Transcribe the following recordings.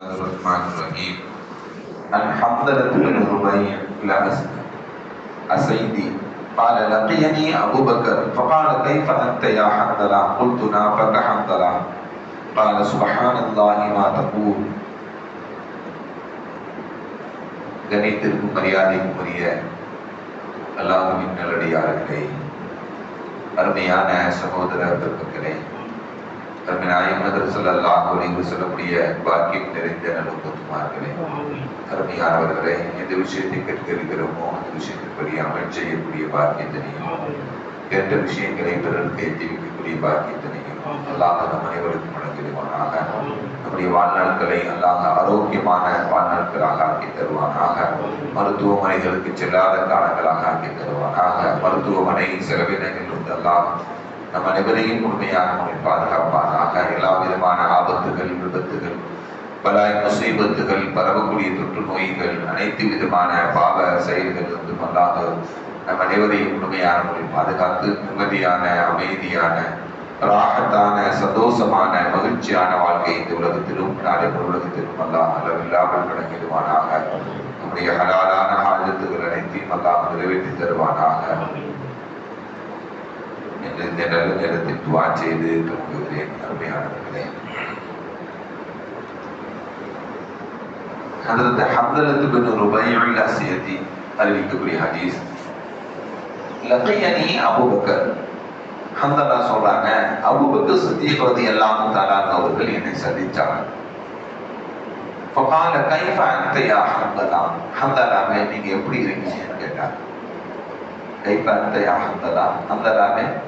الرحمن الرحيم عن حمزة بن ربيع الأس- أسيدي قال لقيني أبو بكر فقال كيف أنت يا حنظلة قلت نافك حنظلة قال سبحان الله ما تقول கணித்திற்கும் மரியாதைக்கும் உரிய அல்லாஹுவின் நல்லடியார்களே அருமையான சகோதர பெருமக்களே அருமையாயமது ஸல்லல்லாஹு என்று சொல்லக்கூடிய பாக்கியம் நிறைந்த நல்லுமார்களே அருமையானவர்களே எந்த விஷயத்தை கற்க இருக்கிறோமோ அந்த விஷயத்தின்படி அமல் செய்யக்கூடிய பாக்கியத்தினையும் கேட்ட விஷயங்களை பிறருக்கு எத்தி வைக்கக்கூடிய பாக்கியத்தினையும் அல்லாத நம் அனைவருக்கும் வழங்கிடுவானாக நம்முடைய வாழ்நாட்களை அல்லாத ஆரோக்கியமான வாழ்நாட்களாக ஆக்கி தருவானாக. மருத்துவமனைகளுக்கு செல்லாத காலங்களாக ஆக்கி தருவானாக. மருத்துவமனை செலவினங்கள் வந்து நம் அனைவரையும் முழுமையாக நம்மை பாதுகாப்பானாக. எல்லா விதமான ஆபத்துகள் விபத்துகள் பலாய் முசீபத்துகள் பரவக்கூடிய தொற்று நோய்கள் அனைத்து விதமான பாவ செயல்கள் வந்து அல்லாஹ் நம் அனைவரையும் முழுமையான நம்மை பாதுகாத்து நிம்மதியான அமைதியான ராகத்தான சந்தோஷமான மகிழ்ச்சியான வாழ்க்கை இந்த உலகத்திலும் நாளை உலகத்திலும் அல்லாஹ் அளவில்லாமல் வழங்கிடுவானாக நம்முடைய ஹலாலான ஆயுதத்துகள் அனைத்தையும் அல்லாஹ் நிறைவேற்றி தருவானாக. என்று இந்த நல்ல நேரத்தில் துவா செய்து தொடங்குகிறேன் அருமையானவர்களே ஹதரத் ஹம்தலத் பின் ருபாயுல் அசியதி அறிவிக்கக்கூடிய ஹதீஸ். லத்தையனி அபுபக்கர். ஹந்தலா சொல்றாங்க அபுபக்கர் சித்திகவதி எல்லாம் தாராங்க அவர்கள் என்னை சந்திச்சாங்க فقال كيف أنت يا حمدلان حمدلان நீங்கள் எப்படி இருக்கீங்கன்னு கேட்டாங்க கைஃப அந்த யா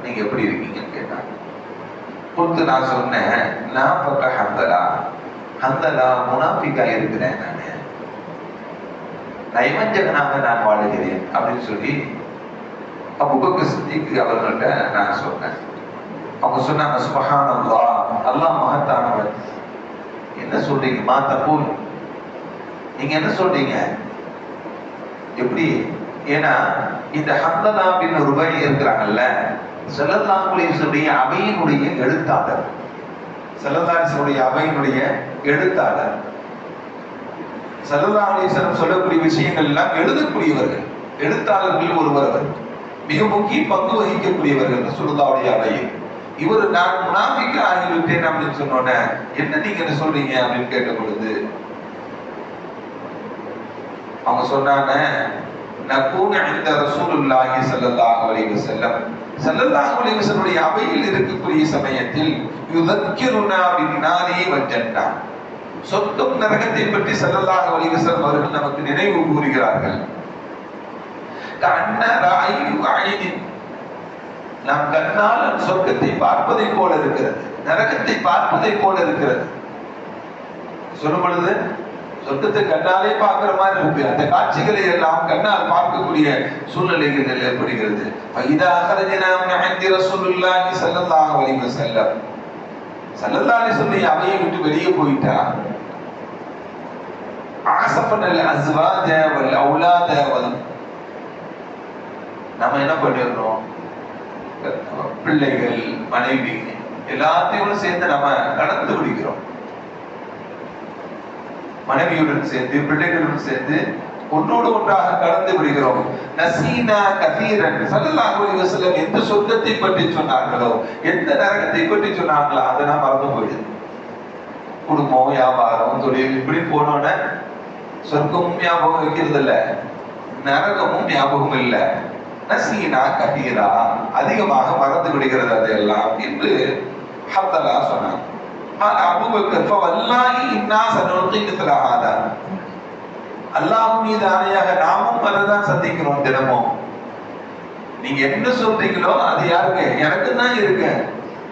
நீங்க எப்படி இருக்கீங்கன்னு கேட்டாங்க. கொடுத்து நான் சொன்னேன் நான் பக்க ஹந்தலா? ஹந்தலா முனாஃபிக்கா இருக்கிறேன் நான். நைவஞ்சகனாக நான் வாழுகிறேன் அப்படின்னு சொல்லி அபுபக்கு சித்திக்கு அவர்கள்ட்ட நான் சொன்னேன். அவங்க சொன்னாங்க சுபஹான் அல்லா அல்லாஹ் மகத்தானவன். என்ன சொல்றீங்க மா தப்பூல் நீங்க என்ன சொல்றீங்க? எப்படி? ஏன்னா இந்த ஹந்தலா பின் ரூபாய் இருக்கிறாங்கல்ல செல்லல்லாங்குடைய அவையினுடைய எழுத்தாளர். செல்லல்லாசுடைய அவையினுடைய எழுத்தாளர். செல்லல்லாசனம் சொல்லக்கூடிய விஷயங்கள் எல்லாம் எழுதக்கூடியவர்கள். எழுத்தாளர்கள் ஒருவர் அவர். மிக முக்கிய பங்கு வகிக்கக்கூடியவர்கள் சுருதாவுடைய அவையில். இவர் நான் முனாபிக்க ஆகிவிட்டேன் அப்படின்னு சொன்னோன்னே என்ன நீங்க என்ன சொல்றீங்க அப்படின்னு கேட்ட பொழுது அவங்க சொன்னாங்க நக்கூன இந்த ரசூலுல்லாஹி ஸல்லல்லாஹு அலைஹி வஸல்லம் ஸல்லல்லாஹு அலைஹி வஸல்லுடைய அவையில் இருக்கக்கூடிய சமயத்தில் யுதக்கிருனா பின்னாரி வஜன்னா சொர்க்கம் நரகத்தை பற்றி ஸல்லல்லாஹு அலைஹி வஸல்லம் அவர்கள் நமக்கு நினைவு கூறுகிறார்கள். கண்ண ராயு ஐனின் நாம் கண்ணால் சொர்க்கத்தை பார்ப்பதை போல இருக்கிறது. நரகத்தை பார்ப்பதை போல இருக்கிறது. சொல்லும் பொழுது சொர்க்கத்தை கண்ணாலே பார்க்கிற மாதிரி இருக்கு. அந்த காட்சிகளை எல்லாம் கண்ணால் பார்க்கக்கூடிய சூழ்நிலைகள் ஏற்படுகிறது. இதா அகரஜனா மின் ரசூலுல்லாஹி ஸல்லல்லாஹு அலைஹி வஸல்லம். ஸல்லல்லாஹு அலைஹி வஸல்லம் அவையை விட்டு வெளியே போயிட்டா? ஆசஃபனல் அஸ்வாஜ வல் அவுலாத வல் நம்ம என்ன பண்ணிடுறோம் பிள்ளைகள் மனைவி எல்லாத்தையும் சேர்ந்து நம்ம கடந்து பிடிக்கிறோம் மனைவியுடன் சேர்ந்து பிள்ளைகளுடன் சேர்ந்து ஒன்றோடு ஒன்றாக கலந்து விடுகிறோம். நசீனா கதீரன் சல்லல்லாஹு அலைஹி வஸல்லம் எந்த சொர்க்கத்தை பற்றி சொன்னார்களோ எந்த நரகத்தை பற்றி சொன்னாங்களோ அதை நான் மறந்து போயிடுது குடும்பம் வியாபாரம் தொழில் இப்படி போனோன்னே சொர்க்கமும் ஞாபகம் வைக்கிறது இல்ல நரகமும் ஞாபகம் இல்லை. நசீனா கதீரா அதிகமாக மறந்து விடுகிறது அதெல்லாம் என்று ஹத்தலா சொன்னார் அபுபக்கர் ஃபவல்லாஹி அல்லாஹ் மீது அணையாக நாமும் அதைதான் சந்திக்கிறோம் தினமும். நீங்க என்ன சொல்றீங்களோ அது யாருக்கு? எனக்கு தான் இருக்கு.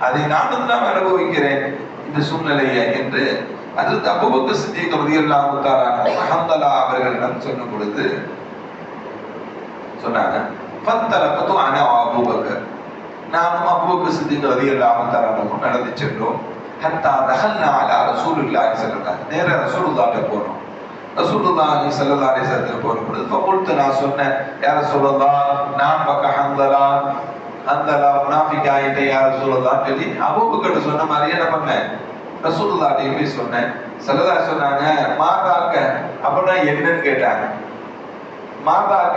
அதை நானும் தான் அனுபவிக்கிறேன். இந்த சூழ்நிலையை என்று அது தப்புக்கு சித்திக்க ரதியல்லாம் அஹந்தலா அவர்களிடம் சொன்ன கொடுத்து சொன்னாங்க பத்தலப்பத்தும் அன அபூபக்கர். நானும் அபூபக்கு சித்திக்க ரதியல்லாம் நடந்து சென்றோம். ஹத்தா தஹல்னா அலா ரசூலுல்லாஹி ஸல்லல்லாஹு நேர ரசூலுல்லாட்ட போனோம் ரசூலுல்லாஹி ஸல்லல்லாஹு அலி வஸல்லம் போன பொழுது ஃபகுல்து நான் சொன்னேன் யார ரசூலுல்லாஹ் நான் பக்க ஹந்தலா ஹந்தலா முனாஃபிக் ஆகிட்டே யார ரசூலுல்லாஹ் சொல்லி அபூபக்கர் சொன்ன மாதிரி என்ன பண்ணேன். ரசூலுல்லாட்டையும் போய் சொன்னேன். சல்லல்லா சொன்னாங்க மாதாக்க அப்படின்னா என்னன்னு கேட்டாங்க. மாதாக்க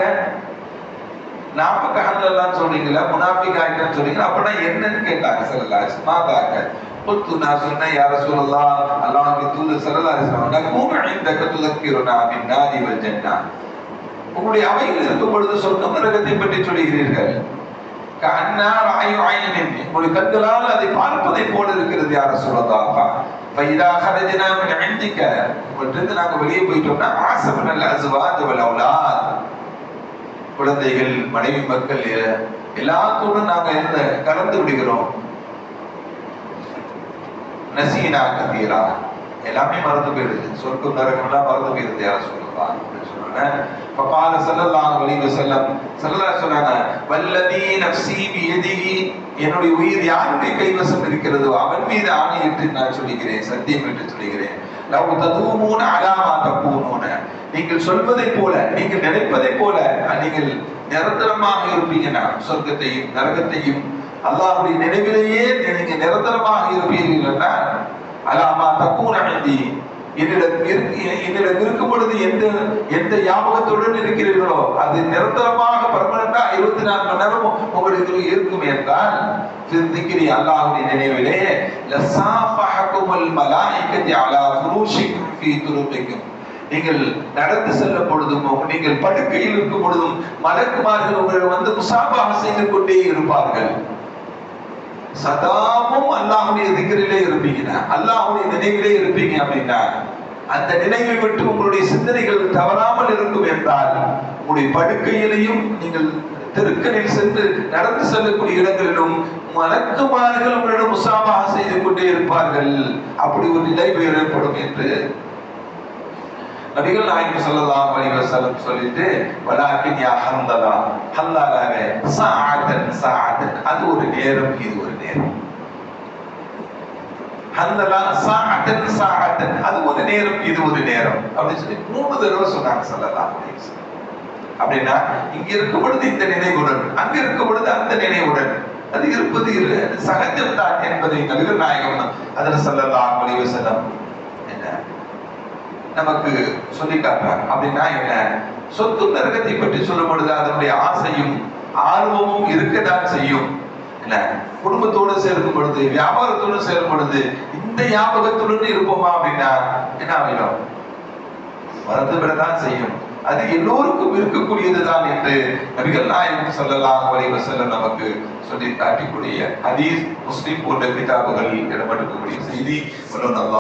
நாம கஹல்லாம் சொல்றீங்களா முனாஃபிக் ஆகிட்டேன்னு சொல்றீங்களா அப்படின்னா என்னன்னு கேட்டாங்க சல்லதா மாதாக்க قلت நான் சொன்னேன் யார சொல்லலாம் அல்லாஹ் தூது சரதா சொன்னாங்க இந்த கத்துதக்கிறோனா அப்படின்னா நீங்கள் ஜன்னா உங்களுடைய அவையில் இருக்கும் பொழுது சொர்க்கம் நரகத்தை பற்றி சொல்லுகிறீர்கள். கண்ணார் ஆயு ஆயினின் உங்களுடைய கண்களால் அதை பார்ப்பதை போல இருக்கிறது யார சொல்லதாப்பா فإذا خرجنا من عندك உங்கள்கிட்ட நாங்க வெளியே போயிட்டோம்னா ஆசை பண்ணல அசுவாத் வல் அவுலாத். குழந்தைகள் மனைவி மக்கள் எல்லாத்தோடும் நாங்க இருந்த கலந்து விடுகிறோம். நசீனா கதீரா எல்லாமே மறந்து போயிடுது. சொர்க்கம் நரகம்லாம் மறந்து போயிடுது யாரும் சொல்லுவா அப்படின்னு சொன்னாங்க பப்பால செல்லலாம் வலிவு செல்லம் செல்லா சொன்னாங்க வல்லதி நப்சி எதிகி என்னுடைய உயிர் யாருடைய கைவசம் இருக்கிறதோ அவன் மீது ஆணையிட்டு நான் சொல்லுகிறேன் சத்தியம் என்று சொல்லுகிறேன். லவ் ததுமூன அலாமா தப்பூனோன நீங்கள் சொல்வதை போல நீங்கள் நினைப்பதை போல நீங்கள் நிரந்தரமாக இருப்பீங்கன்னா சொர்க்கத்தையும் நரகத்தையும் அல்லாஹுடைய நினைவிலேயே நீங்க நிரந்தரமாக இருப்பீர்கள் என்றால் அல்லாமா தக்கூன அந்தி என்னிடம் இருக்கு என்னிடம் இருக்கும் பொழுது எந்த எந்த ஞாபகத்துடன் இருக்கிறீர்களோ அது நிரந்தரமாக பர்மனண்டா இருபத்தி நாலு மணி நேரம் உங்களுக்கு இருக்கும் என்றால் சிந்திக்கிறி அல்லாஹுடைய நினைவிலே லசாஃபஹகுமுல் மலாயிக்கத்தி அலா ஃபுரூஷிக்கும் ஃபீ துருபிக்கும் நீங்கள் நடந்து செல்லும் பொழுதும் நீங்கள் படுக்கையில் இருக்கும் பொழுதும் மலக்குமார்கள் உங்களை வந்து முசாபாக செய்து கொண்டே இருப்பார்கள். சதாமும் அல்லாஹுடைய திகரிலே இருப்பீங்க. அல்லாஹுடைய நினைவிலே இருப்பீங்க அப்படின்னா அந்த நினைவை விட்டு உங்களுடைய சிந்தனைகள் தவறாமல் இருக்கும் என்றால் உங்களுடைய படுக்கையிலையும் நீங்கள் தெருக்களில் சென்று நடந்து செல்லக்கூடிய இடங்களிலும் மலக்குமார்கள் உங்களிடம் உசாமாக செய்து கொண்டே இருப்பார்கள். அப்படி ஒரு நிலை ஏற்படும் என்று நபிகள் நாயகம் சொல்லலாம் வலிவசலம் சொல்லிட்டு வலாக்கின் யா ஹந்தலா ஹல்லாலாவே சாத்தன் சாத்தன் அது ஒரு நேரம் இது ஒரு நேரம். ஹந்தலா சாத்தன் சாத்தன் அது ஒரு நேரம் இது ஒரு நேரம். அப்படின்னு சொல்லி மூணு தடவை சொன்னாங்க சொல்லலாம் அப்படின்னா இங்க இருக்கும் பொழுது இந்த நினைவுடன் அங்க இருக்கும் பொழுது அந்த நினைவுடன். அது இருப்பது இரு சகஜம் தான் என்பதை நபிகள் நாயகம் அதில் சொல்லலாம் வலிவசலம் நமக்கு சொல்லி காட்டுறாங்க அப்படின்னா என்ன? சொத்து நரகத்தை பற்றி சொல்லும் பொழுது அதனுடைய ஆசையும் ஆர்வமும் இருக்கத்தான் செய்யும். என்ன? குடும்பத்தோடு சேர்க்கும் பொழுது வியாபாரத்தோடு சேரும் பொழுது இந்த ஞாபகத்துடன் இருப்போமா அப்படின்னா என்ன ஆகிடும்? மறந்து செய்யும். அது எல்லோருக்கும் இருக்கக்கூடியதுதான் என்று நபிகள் நாயகம் சொல்லலாம் அலைஹி நமக்கு சொல்லி காட்டிக்கூடிய ஹதீஸ் முஸ்லிம் போன்ற கிதாபுகளில் இடம்பெற்றக்கூடிய செய்தி. வல்லுநர் நல்லா